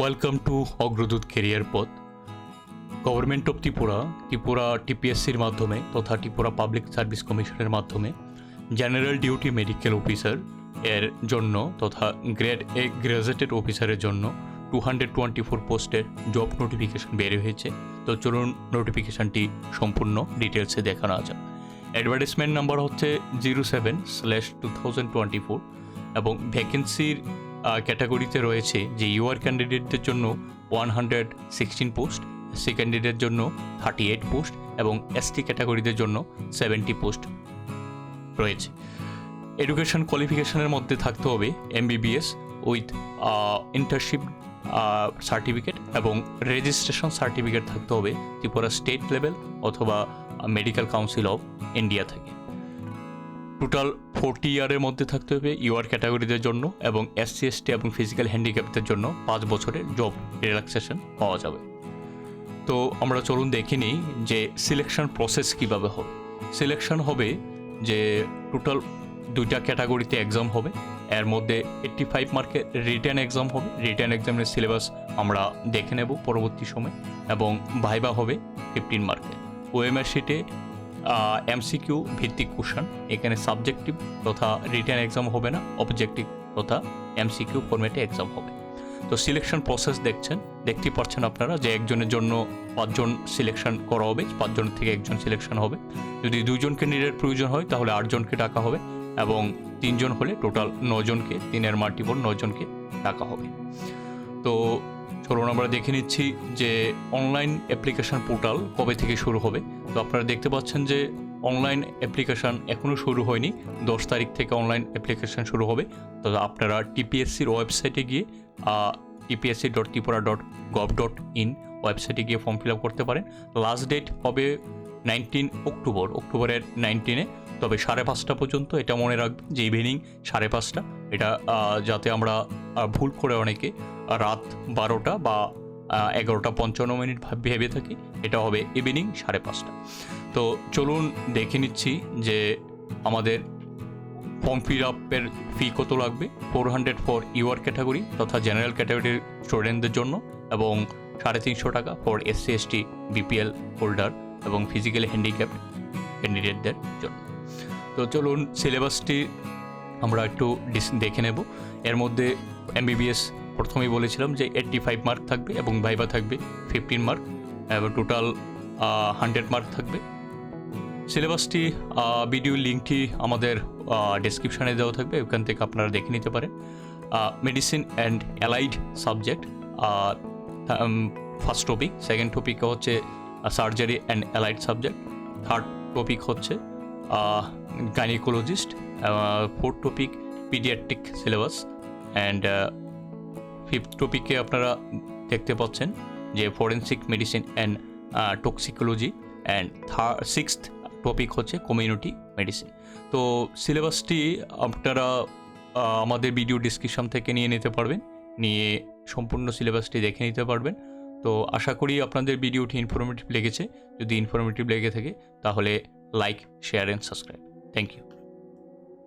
Welcome to Agradoot career পথ। Government of Tripura Tripura টিপিএসসির মাধ্যমে তথা ত্রিপুরা পাবলিক সার্ভিস কমিশনের মাধ্যমে জেনারেল ডিউটি মেডিকেল অফিসার এর জন্য তথা গ্রেড এ গ্রাজুয়েটেড অফিসারের জন্য টু হান্ড্রেড টোয়েন্টি ফোর পোস্টের জব নোটিফিকেশন বের হয়েছে। তো চলুন নোটিফিকেশানটি সম্পূর্ণ ডিটেলসে দেখানো যাক। অ্যাডভার্টাইজমেন্ট নাম্বার হচ্ছে zero seven slash two thousand twenty four এবং ভ্যাকেন্সির ক্যাটাগরিতে রয়েছে যে ইউআর ক্যান্ডিডেটদের জন্য one hundred sixteen post SC ক্যান্ডিডেটের জন্য থার্টি এইট পোস্ট এবং এসটি ক্যাটাগরিদের জন্য সেভেন্টি পোস্ট রয়েছে। এডুকেশন কোয়ালিফিকেশনের মধ্যে থাকতে হবে এমবিবিএস উইথ ইন্টার্নশিপ সার্টিফিকেট এবং রেজিস্ট্রেশন সার্টিফিকেট থাকতে হবে ত্রিপুরা স্টেট লেভেল অথবা মেডিকেল কাউন্সিল অফ ইন্ডিয়া থেকে। টোটাল ফোরটি ইয়ারের মধ্যে থাকতে হবে ইউআর ক্যাটাগরিদের জন্য এবং এসসি এসটি এবং ফিজিক্যাল হ্যান্ডিক্যাপদের জন্য পাঁচ বছরের জব রিল্যাক্সেশন পাওয়া যাবে। তো আমরা চলুন দেখে নিই যে সিলেকশন প্রসেস কীভাবে হবে। সিলেকশন হবে যে টোটাল দুইটা ক্যাটাগরিতে এক্সাম হবে, এর মধ্যে এইট্টি ফাইভ মার্কের রিটার্ন এক্সাম হবে রিটার্ন এক্সামের সিলেবাস আমরা দেখে নেব পরবর্তী সময়, এবং ভাইবা হবে ফিফটিন মার্কে। ওএমআর শিটে এমসিকিউ ভিত্তিক কোশ্চেন এখানে সাবজেক্টিভ তথা রিটার্ন এক্সাম হবে না অবজেক্টিভ তথা এমসিকিউ ফরম্যাটে এক্সাম হবে। তো সিলেকশন প্রসেস দেখছেন দেখতে পাচ্ছেন আপনারা যে একজনের জন্য পাঁচজন সিলেকশন করা হবে, পাঁচজন থেকে একজন সিলেকশন হবে। যদি দুইজন ক্যান্ডিডেট প্রয়োজন হয়, তাহলে আটজনকে ডাকা হবে এবং তিনজন হলে টোটাল নজনকে, তিনের মাল্টিপল নজনকে ডাকা হবে। তো চলুন আমরা দেখে নিচ্ছি যে অনলাইন অ্যাপ্লিকেশন পোর্টাল কবে থেকে শুরু হবে। তো আপনারা দেখতে পাচ্ছেন যে অনলাইন অ্যাপ্লিকেশান এখনও শুরু হয়নি। দশ তারিখ থেকে অনলাইন অ্যাপ্লিকেশান শুরু হবে। তো আপনারা টিপিএসসির ওয়েবসাইটে গিয়ে TPSC dot Tripura dot gov dot in ওয়েবসাইটে গিয়ে ফর্ম ফিল আপ করতে পারেন। লাস্ট ডেট হবে নাইনটিন অক্টোবর অক্টোবরের নাইনটিনে তবে সাড়ে পাঁচটা পর্যন্ত এটা মনে রাখবেন যে ইভিনিং সাড়ে পাঁচটা। এটা যাতে আমরা ভুল করে অনেকে রাত বারোটা বা এগারোটা পঞ্চান্ন মিনিট ভাব- থাকি। এটা হবে ইভিনিং সাড়ে পাঁচটা। তো চলুন দেখে নিচ্ছি যে আমাদের ফর্ম ফিল আপের ফি কত লাগবে। Four hundred for UR category তথা জেনারেল ক্যাটাগরির স্টুডেন্টদের জন্য এবং সাড়ে তিনশো টাকা for SC ST BPL holder এবং ফিজিক্যালি হ্যান্ডিক্যাপ ক্যান্ডিডেটদের জন্য। তো চলুন সিলেবাসটি আমরা একটু ডিস- দেখে নেব। এর মধ্যে এমবিবিএস প্রথমেই বলেছিলাম যে এইট্টি ফাইভ মার্ক থাকবে এবং ভাইবা থাকবে ফিফটিন মার্ক এবং টোটাল হান্ড্রেড মার্ক থাকবে। সিলেবাসটি ভিডিও লিঙ্কটি আমাদের ডেসক্রিপশানে দেওয়া থাকবে, ওখান থেকে আপনারা দেখে নিতে পারেন। Medicine and allied subject first topic second topic হচ্ছে surgery and allied subject third topic হচ্ছে gynaecologist fourth topic paediatric syllabus and fifth টপিকে আপনারা দেখতে পাচ্ছেন যে forensic medicine and toxicology and third sixth topic হচ্ছে কমিউনিটি মেডিসিন তো সিলেবাসটি আপনারা আমাদের ভিডিও ডিসক্রিপশন থেকে নিয়ে নিতে পারবেন, নিয়ে সম্পূর্ণ সিলেবাসটি দেখে নিতে পারবেন। তো আশা করি আপনাদের ভিডিওটি ইনফরমেটিভ লেগেছে। যদি ইনফরমেটিভ লেগে থাকে, তাহলে like share and subscribe thank you